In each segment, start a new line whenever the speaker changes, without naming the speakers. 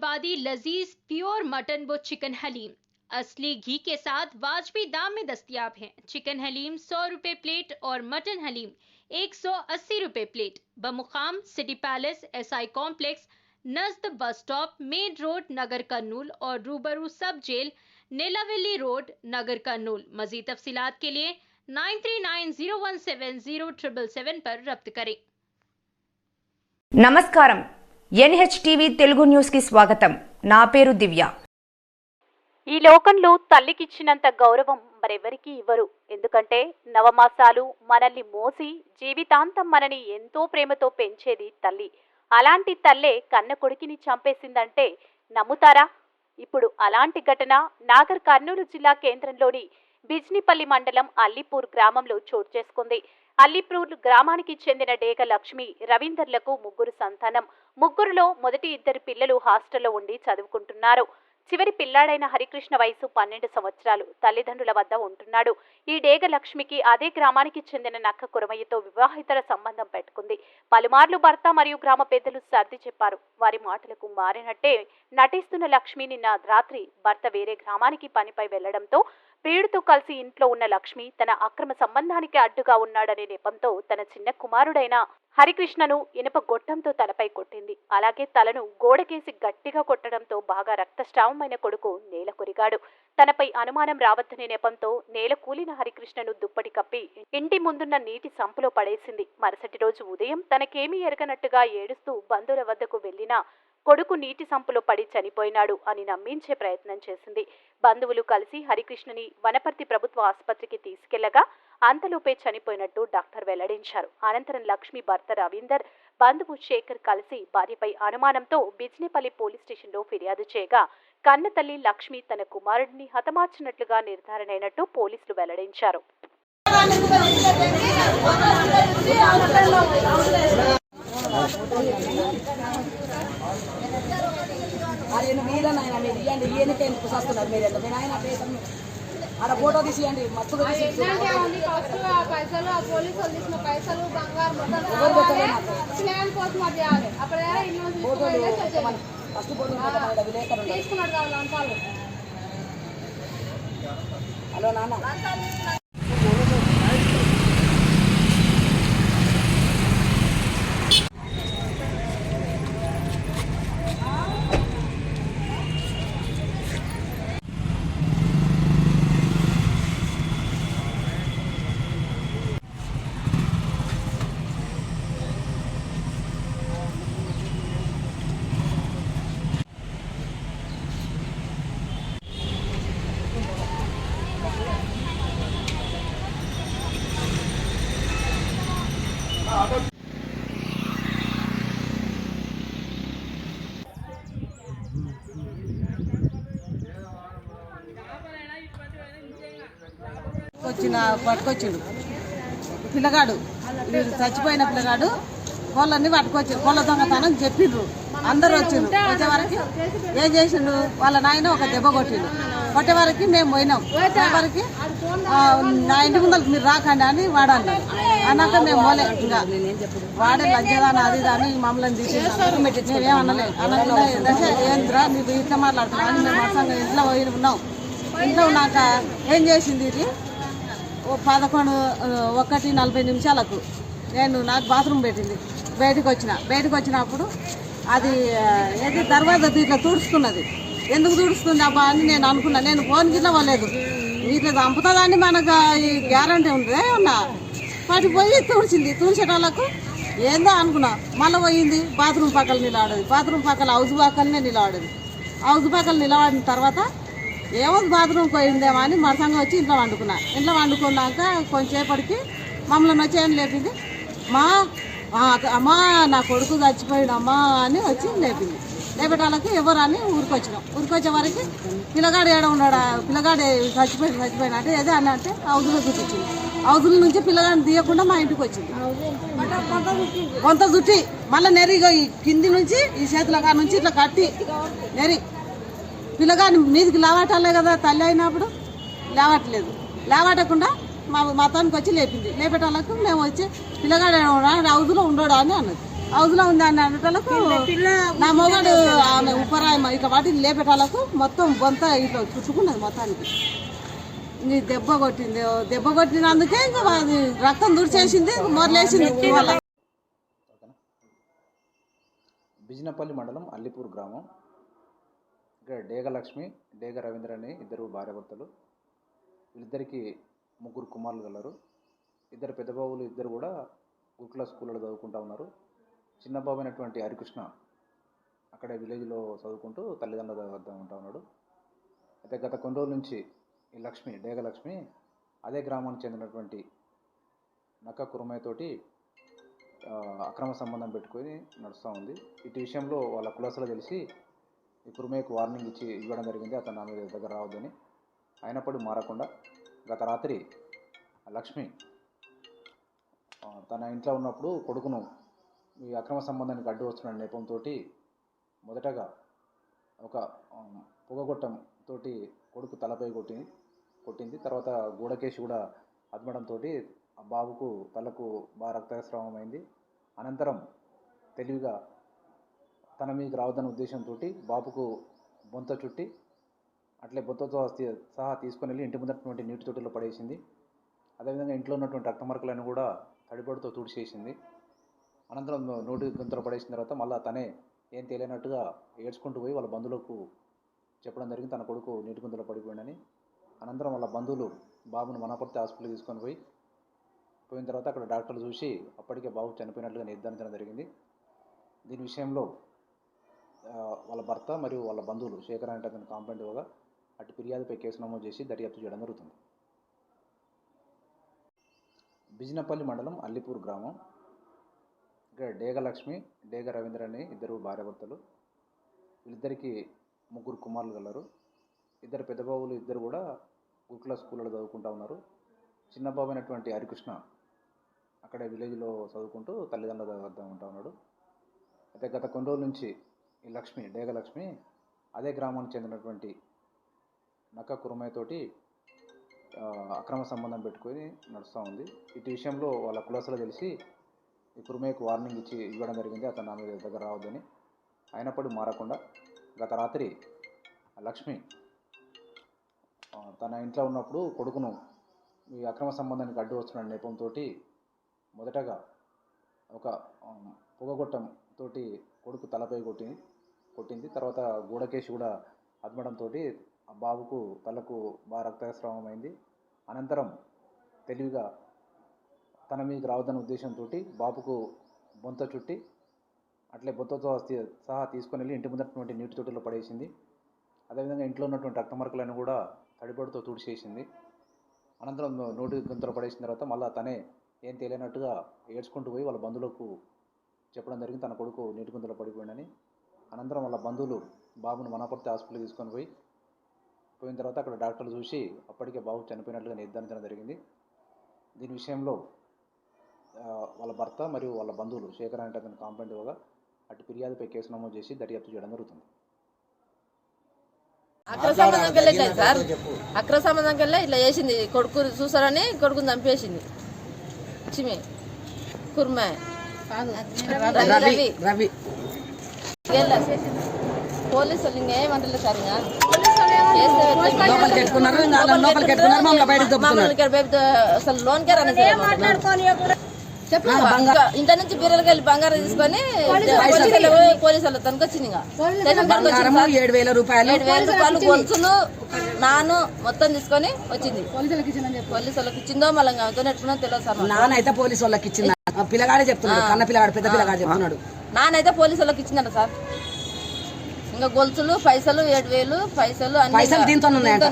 हैदराबादी लजीज, pure mutton व chicken haleem. असली घी के साथ वाजबी दाम में दस्तियाब हैं। चिकन हलीम सौ रुपये प्लेट और मटन हलीम एक सौ अस्सी रुपये प्लेट। बमुकाम, सिटी पैलेस, एसआई कॉम्प्लेक्स, नज्द बस स्टॉप, मेन रोड, नगर कर्नूल और रूबरू सब जेल, नीलावेली रोड, नगर कर्नूल मजीद तफसीत के लिए nine three nine zero one seven zero triple seven पर रब्त करें।
नमस्कार ఎన్హెచ్టీవీ తెలుగు న్యూస్కి స్వాగతం. నా పేరు దివ్య.
ఈ లోకంలో తల్లికిచ్చినంత గౌరవం మరెవరికీ ఇవ్వరు. ఎందుకంటే నవమాసాలు మనల్ని మోసి జీవితాంతం మనని ఎంతో ప్రేమతో పెంచేది తల్లి. అలాంటి తల్లే కన్న కొడుకుని చంపేసిందంటే నమ్ముతారా? ఇప్పుడు అలాంటి ఘటన నాగర్ కర్నూలు జిల్లా కేంద్రంలోని బిజ్నిపల్లి మండలం అల్లిపూర్ గ్రామంలో చోటు చేసుకుంది. అల్లిప్రూర్ గ్రామానికి చెందిన డేగ లక్ష్మి రవీందర్లకు ముగ్గురు సంతానం. ముగ్గురులో మొదటి ఇద్దరు పిల్లలు హాస్టల్లో ఉండి చదువుకుంటున్నారు. చివరి పిల్లాడైన హరికృష్ణ వయసు పన్నెండు సంవత్సరాలు. తల్లిదండ్రుల వద్ద ఉంటున్నాడు. ఈ డేగ లక్ష్మికి అదే గ్రామానికి చెందిన నక్క కురమయ్యతో వివాహితర సంబంధం పెట్టుకుంది. పలుమార్లు భర్త మరియు గ్రామ పెద్దలు సర్ది చెప్పారు. వారి మాటలకు మారినట్టే నటిస్తున్న లక్ష్మి నిన్న రాత్రి భర్త వేరే గ్రామానికి పనిపై వెళ్ళడంతో ప్రియుడితో కలిసి ఇంట్లో ఉన్న లక్ష్మి తన అక్రమ సంబంధానికి అడ్డుగా ఉన్నాడనే నెపంతో తన చిన్న కుమారుడైన హరికృష్ణను ఇనుప గొట్టంతో తలపై కొట్టింది. అలాగే తలను గోడకేసి గట్టిగా కొట్టడంతో బాగా రక్తస్రావమైన కొడుకు నేల కొరిగాడు. తనపై అనుమానం రావద్దనే నెపంతో నేల కూలిన హరికృష్ణను దుప్పటి కప్పి ఇంటి ముందున్న నీటి సంపులో పడేసింది. మరుసటి రోజు ఉదయం తనకేమీ ఎరగనట్టుగా ఏడుస్తూ బంధువుల వద్దకు వెళ్ళినా కొడుకు నీటి సంపులో పడి చనిపోయినాడు అని నమ్మించే ప్రయత్నం చేసింది. బంధువులు కలిసి హరికృష్ణని వనపర్తి ప్రభుత్వ ఆసుపత్రికి తీసుకెళ్ళగా అంతలోపే చనిపోయినట్టు డాక్టర్ వెల్లడించారు. అనంతరం లక్ష్మి భర్త రవీందర్ బంధువు శేఖర్ కలిసి భార్యపై అనుమానంతో బిజ్నేపల్లి పోలీస్ స్టేషన్లో ఫిర్యాదు చేయగా కన్న తల్లి లక్ష్మి తన కుమారుడిని హతమార్చినట్లుగా నిర్ధారణ అయినట్టు పోలీసులు వెల్లడించారు.
ఆయన మీరు ఇవ్వండి ఈయనకే వస్తున్నారు మీరు మీరు ఆయన పేరు ఆడ ఫోటో తీసియండి
ఆ పైసలు ఆ పోలీసు వాళ్ళు తీసిన పైసలు బంగారు మొత్తం కోసం అది చేయాలి. అప్పుడు ఇల్లు.
First photo.
తీసుకున్నాడు కావాలి
హలో నాన్న. వచ్చిన పట్టుకొచ్చిండు. పిల్లగాడు వీడు చచ్చిపోయిన పిల్లగాడు కోళ్ళని పట్టుకొచ్చారు కోళ్ళ దొంగతనం చెప్పిండ్రు. అందరు వచ్చిండ్రు. వచ్చే ఏం చేసిండు? వాళ్ళ నాయన ఒక దెబ్బ కొట్టిండు. కొట్టే వరకు మేము పోయినాం. పోయే వరకు నా ఇంటి ముందరకు మీరు రాకండి అని వాడు అన్నాడు అన్నాక మేము పోలే. ఇంకా వాడే లంచదాన అది దాని మమ్మల్ని తీసి మేమేమనలే అనకుండా ఏంద్రా నీకు ఇట్లా మాట్లాడుతున్నా అని మేము అసలు ఇంట్లో పోయి ఉన్నాం ఇంట్లో ఉన్నాక ఏం చేసింది ఇది? పదకొండు ఒకటి నలభై నిమిషాలకు నేను నాకు బాత్రూమ్ పెట్టింది. బయటకు వచ్చిన. బయటకు వచ్చినప్పుడు అది ఏదో ఏది దర్వాజా ఇట్లా తుడుస్తున్నది. ఎందుకు తుడుస్తుంది అబ్బా అని నేను అనుకున్నా. నేను ఫోన్ కింద పోలేదు ఇట్లా చంపుతుందని మనకు ఈ గ్యారంటీ ఉంటుందే ఉన్నా పోయి తుడిచింది. తుడిచేటోళ్ళకు ఏందో అనుకున్నా. మళ్ళీ పోయింది బాత్రూమ్ పక్కన నిలబడేది. బాత్రూమ్ పక్కన హౌస్ పక్కనే నిలబడేది. హౌస్ పక్కన నిలబడిన తర్వాత ఏమో బాత్రూమ్ పోయిందేమో అని మరసంగా వచ్చి ఇంట్లో వండుకున్నా. ఇంట్లో వండుకున్నాక కొంచెంసేపటికి మమ్మల్ని వచ్చి ఏం లేపింది? మా అమ్మా నా కొడుకు చచ్చిపోయాడు అమ్మా అని వచ్చి లేపింది. లేపటాలకి ఎవరని అని ఊరికొచ్చినాం. ఊరికొచ్చే వరకు పిల్లగాడు ఏడ ఉన్నాడా? పిల్లగాడు చచ్చిపోయి చచ్చిపోయినా అంటే ఏదో అని అంటే హౌజులో చూపించింది. హౌజుల నుంచి పిల్లగాడిని తీయకుండా మా ఇంటికి వచ్చింది. కొంత జుట్టి మళ్ళీ నెరిగా ఈ కింది నుంచి ఈ చేతుల నుంచి ఇట్లా కట్టి నెరి పిల్లగాని మీదికి లేవటాలే కదా తల్లి అయినప్పుడు. లేవట్లేదు. లేవటకుండా మా మా తనకి వచ్చి లేపింది. లేపేటోళ్ళకు మేము వచ్చి పిల్లగాడు హౌజ్లో ఉండడు అని అన్నది. హౌజ్లో ఉంది అని అనేటోళ్ళకు నా మొగడు ఆమె ఉప్పరాయమ్మ ఇక వాటిని లేపేటాలకు మొత్తం బొంత ఇట్లా చుట్టుకున్నది మొత్తానికి. ఇది దెబ్బ కొట్టింది. దెబ్బ కొట్టినందుకే ఇంకా అది రక్తం దుడిచేసింది మొరలేసింది
బిజినపల్లి మండలం అల్లిపూర్ గ్రామం. ఇక్కడ డేగ లక్ష్మి డేగ రవీంద్ర అని ఇద్దరు భార్యాభర్తలు. వీళ్ళిద్దరికీ ముగ్గురు కుమారులు గలరు. ఇద్దరు పెద్ద బాబులు ఇద్దరు కూడా గురుకుల స్కూల్లో చదువుకుంటా ఉన్నారు. చిన్న బాబు అయినటువంటి హరికృష్ణ అక్కడే విలేజ్లో చదువుకుంటూ తల్లిదండ్రుల వద్ద ఉంటా ఉన్నాడు. అయితే గత కొన్ని రోజుల నుంచి ఈ లక్ష్మి డేగ లక్ష్మి అదే గ్రామానికి చెందినటువంటి నక్క కురుమయ్యతోటి అక్రమ సంబంధం పెట్టుకొని నడుస్తూ ఉంది. ఇటు విషయంలో వాళ్ళ కులసలు తెలిసి ఇప్పుడు వార్నింగ్ ఇచ్చి ఇవ్వడం జరిగింది అతను నా మీద దగ్గర రావద్దని. అయినప్పుడు మారకుండా గత రాత్రి ఆ లక్ష్మి తన ఇంట్లో ఉన్నప్పుడు కొడుకును ఈ అక్రమ సంబంధానికి అడ్డు వస్తున్న నేపంతో మొదటగా ఒక పొగగొట్టం తోటి కొడుకు తలపై కొట్టింది కొట్టింది. తర్వాత గోడకేసి కూడా అదమడంతో ఆ బాబుకు తలకు బాగా రక్తస్రావం అయింది అనంతరం తెలివిగా తన మీకు రావద్దన్న ఉద్దేశంతో బాబుకు బొంత చుట్టి అట్లే బొంతతో సహా తీసుకుని వెళ్ళి ఇంటి ముందటువంటి నీటి తొట్టిలో పడేసింది. అదేవిధంగా ఇంట్లో ఉన్నటువంటి రక్త మరకలను కూడా తడిపడితో తుడిచేసింది. అనంతరం నోటి గుంతలో పడేసిన తర్వాత మళ్ళీ తనే ఏం తెలియనట్టుగా ఏడ్చుకుంటూ పోయి వాళ్ళ బంధువులకు చెప్పడం జరిగింది. తన కొడుకు నీటి గుంతలో పడిపోయిందని. అనంతరం వాళ్ళ బంధువులు బాబును మనపర్తి హాస్పిటల్కి తీసుకొని పోయి పోయిన తర్వాత అక్కడ డాక్టర్లు చూసి అప్పటికే బాబు చనిపోయినట్లుగా నిర్ధారించడం జరిగింది. దీని విషయంలో వాళ్ళ భర్త మరియు వాళ్ళ బంధువులు శేఖర్ అంటే అతను కాంప్లైంట్ ఇవ్వగా అటు ఫిర్యాదుపై కేసు నమోదు చేసి దర్యాప్తు చేయడం జరుగుతుంది. బిజినపల్లి మండలం అల్లిపూర్ గ్రామం. ఇక్కడ డేగ లక్ష్మి డేగ రవీంద్ర అని ఇద్దరు భార్యాభర్తలు. వీళ్ళిద్దరికీ ముగ్గురు కుమారులు గలరు. ఇద్దరు పెద్దబాబులు ఇద్దరు కూడా గురుకుల స్కూల్లో చదువుకుంటా ఉన్నారు. చిన్నబాబు అయినటువంటి హరికృష్ణ అక్కడే విలేజ్లో చదువుకుంటూ తల్లిదండ్రుల వద్ద ఉంటా ఉన్నాడు. అయితే గత కొన్ని రోజుల నుంచి ఈ లక్ష్మి డేగలక్ష్మి అదే గ్రామానికి చెందినటువంటి నక్క కురుమయ్యతోటి అక్రమ సంబంధం పెట్టుకొని నడుస్తూ ఉంది. ఇటు విషయంలో వాళ్ళ కులసలు తెలిసి ఈ కురుమయ్యకు వార్నింగ్ ఇచ్చి ఇవ్వడం జరిగింది. అతను నా మీద దగ్గర రావద్దని. అయినప్పటికీ మారకుండా గత రాత్రి ఆ లక్ష్మి తన ఇంట్లో ఉన్నప్పుడు కొడుకును ఈ అక్రమ సంబంధానికి అడ్డు వస్తున్న నేపంతో మొదటగా ఒక పొగగొట్టం తోటి కొడుకు తలపై కొట్టి కొట్టింది. తర్వాత గోడకేసి కూడా అదమడంతో ఆ బాబుకు తలకు బాగా రక్తస్రావం అయింది. అనంతరం తెలివిగా తన మీదకి రావద్దన్న ఉద్దేశంతో బాబుకు బొంత చుట్టి అట్లే బొంతతో సహా తీసుకొని వెళ్ళి ఇంటి ముందటువంటి నీటి తొట్టిలో పడేసింది. అదేవిధంగా ఇంట్లో ఉన్నటువంటి రక్తమరకలను కూడా తడిపడితో తుడిచేసింది. అనంతరం నోటి గుంతలో పడేసిన తర్వాత మళ్ళీ తనే ఏం తెలియనట్టుగా ఏడ్చుకుంటూ పోయి వాళ్ళ బంధువులకు చెప్పడం జరిగింది. తన కొడుకు నీటి గుంతలో పడిపోయిందని. అనంతరం వాళ్ళ బంధువులు బాబును వనపర్తి హాస్పిటల్కి తీసుకొని పోయి పోయిన తర్వాత అక్కడ డాక్టర్లు చూసి అప్పటికే బాబు చనిపోయినట్లుగా నిర్ధారించడం జరిగింది. దీని విషయంలో వాళ్ళ భర్త మరియు వాళ్ళ బంధువులు శేఖర్ అంటే అతను కాంప్లైంట్ ఇవ్వగా అటు ఫిర్యాదుపై కేసు నమోదు చేసి దర్యాప్తు చేయడం జరుగుతుంది.
అక్ర సంబంధం వెళ్ళే సార్? అక్ర సంబంధం కల్లా ఇట్లా చేసింది. కొడుకు చూసారని కొడుకుని చంపేసింది. చిమే కుర్మాయ్ ఇంకా అసలు లోన్ చెప్పు. ఇంత నుంచి బీరలకి వెళ్ళి బంగారం తీసుకొని పోలీసులు తనకు వచ్చింది.
ఏడు వేల రూపాయలు.
ఏడు వేల రూపాయలు గొలుసులు నాను మొత్తం తీసుకొని వచ్చింది. పోలీసు వాళ్ళకి ఇచ్చిందో మళ్ళీ తెలియదు సార్.
నాన్న అయితే పోలీసు వాళ్ళకి ఇచ్చింది. పిల్లగాడే చెప్తున్నాడు కన్న పిల్లగాడు పెద్ద పిల్లగాడు చెప్తున్నాడు.
నానైతే పోలీసు వాళ్ళకి ఇచ్చిందంట సార్. ఇంకా గొలుసులు పైసలు ఏడు వేలు పైసలు అన్ని
పైసలు దీంతో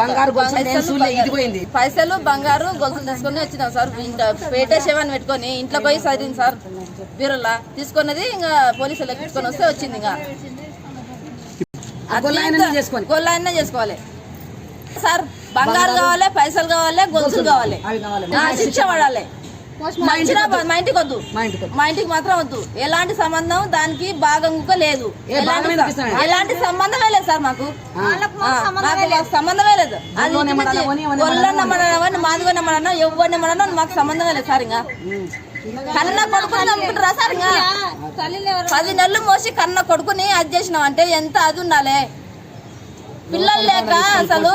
బంగారు ఇది. పోయింది.
పైసలు బంగారు గొలుసులు తీసుకొని వచ్చినాం సార్. ఇంకా పేటే శవాన్ని పెట్టుకొని ఇంట్లో పోయి సరిగింది సార్. బీరులా తీసుకున్నది ఇంకా పోలీసు వాళ్ళకి తీసుకొని వస్తే వచ్చింది ఇంకా. గొల్లాయన చేసుకోవాలి. సార్ బంగారు కావాలి పైసలు కావాలి గొలుసులు కావాలి. శిక్ష పడాలి. మా ఇంటికి మా ఇంటికి వద్దు.
మా ఇంటికి వద్దు.
మా ఇంటికి మాత్రం వద్దు. ఎలాంటి సంబంధం దానికి భాగం లేదు. ఎలాంటి సంబంధమే లేదు సార్ మాకు. ఆ, మాకు మాకు సంబంధమే లేదు. ఇంటి నుంచి మనవని, ఎవరిని మనవని మాకు సంబంధమే లేదు సార్ ఇంకా. కన్న కొడుకుని చంపుకుంటారా సార్ ఇంకా? పది నెలలు మోసి కన్న కొడుకుని అది చేసినాం అంటే ఎంత అది ఉండాలి? పిల్లలు లేక అసలు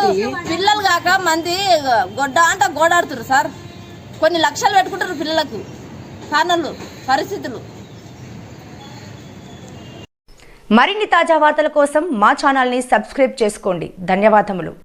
పిల్లలు కాక మంది గొడ్డ అంట గోడాడుతున్నారు సార్. కొన్ని లక్షలు పెట్టుకుంటారు పిల్లలకు. కారణాలు పరిస్థితులు.
మరిన్ని తాజా వార్తల కోసం మా ఛానల్ని సబ్స్క్రైబ్ చేసుకోండి. ధన్యవాదములు.